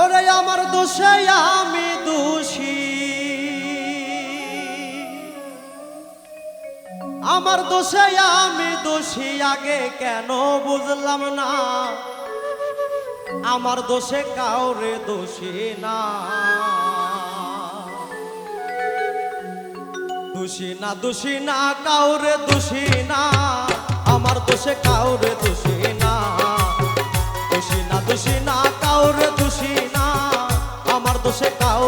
ওরে আমার দোষে আমি দোষী। আমার দোষে আমি দোষী, আগে কেন বুঝলাম না? আমার দোষে কাউরে দোষী না। দোষী না দোষী না, কাউরে দোষী না। আমার দোষে কাউরে দোষী না। দোষী না দোষী না, কাউরে দোষী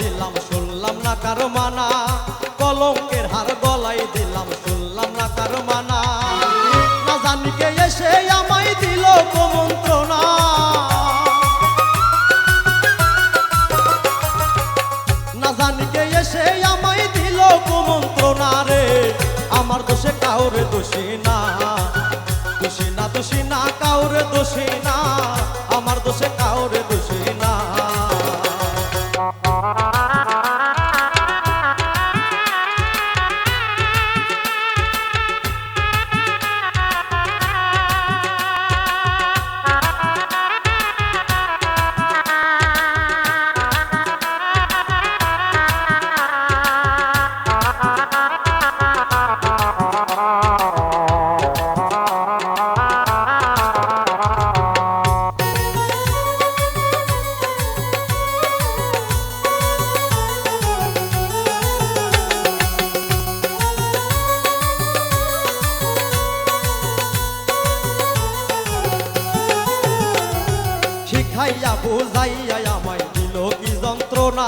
দিলাম শুনলাম না কারও মানা। শিখাইয়া বুঝাইয়া আমায় দিল কি যন্ত্রণা?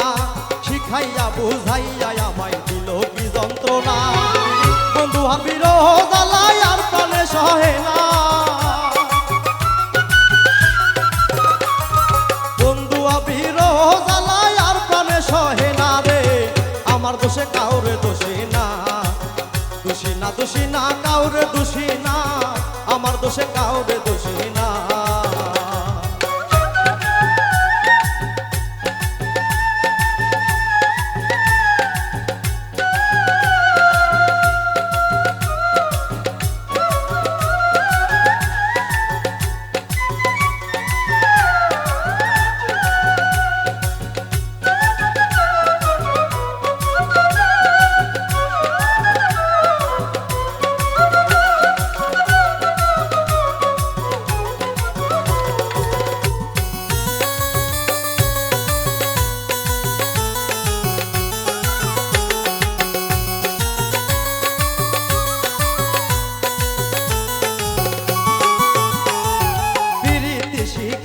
শিখাইয়া বুঝাইয়া আমায় দিল কি যন্ত্রণা? বন্ধু হাবির জ্বালায় আর পানে সহে না। বন্ধু আবির জ্বালায় আর পানে সহে না রে। আমার দোষে কাউরে দোষী না। দোষী না দোষী না, কাউরে দোষী না। আমার দোষে কাউরে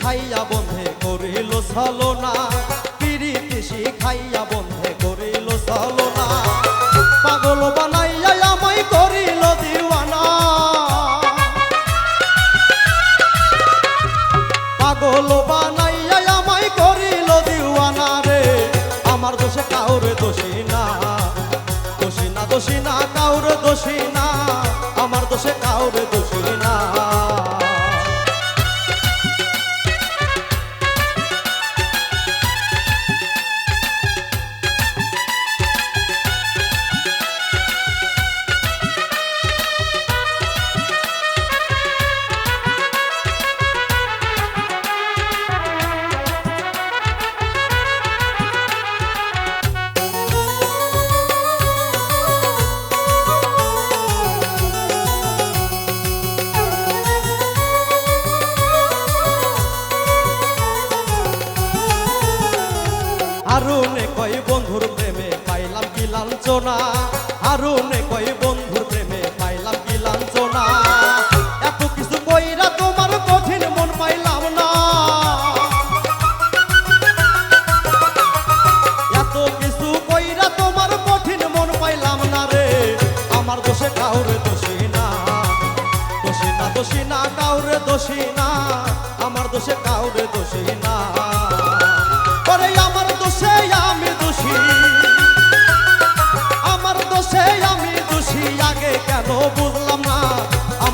শিখাইয়া বন্ধে করিল ছলনা, পিরিতি শিখাইয়া বন্ধে করিল ছলনা। পাগল বানাইয়া আমায় করিল দিওয়ানা। পাগল বানাইয়া আমায় করিল দিওয়ানা রে। আমার দোষে কাউরে দোষী না। দোষী না দোষী না, কাউরে দোষী ভাই বন্ধুর প্রেমে পাইলাম কি লাঞ্চনা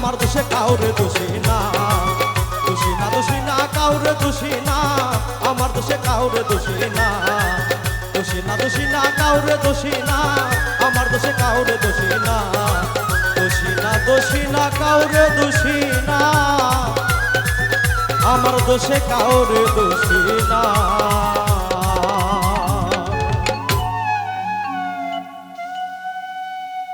আমার দোষে কাউরে দোষী না। দোষী না দোষী না, কাউরে দোষী না। আমার দোষে কাউরে দোষী না। দোষী না দোষী না, কাউরে দোষী না। আমার দোষে কাউরে দোষী না। দোষী না দোষী না, কাউরে দোষী না। আমার দোষে কাউরে দোষী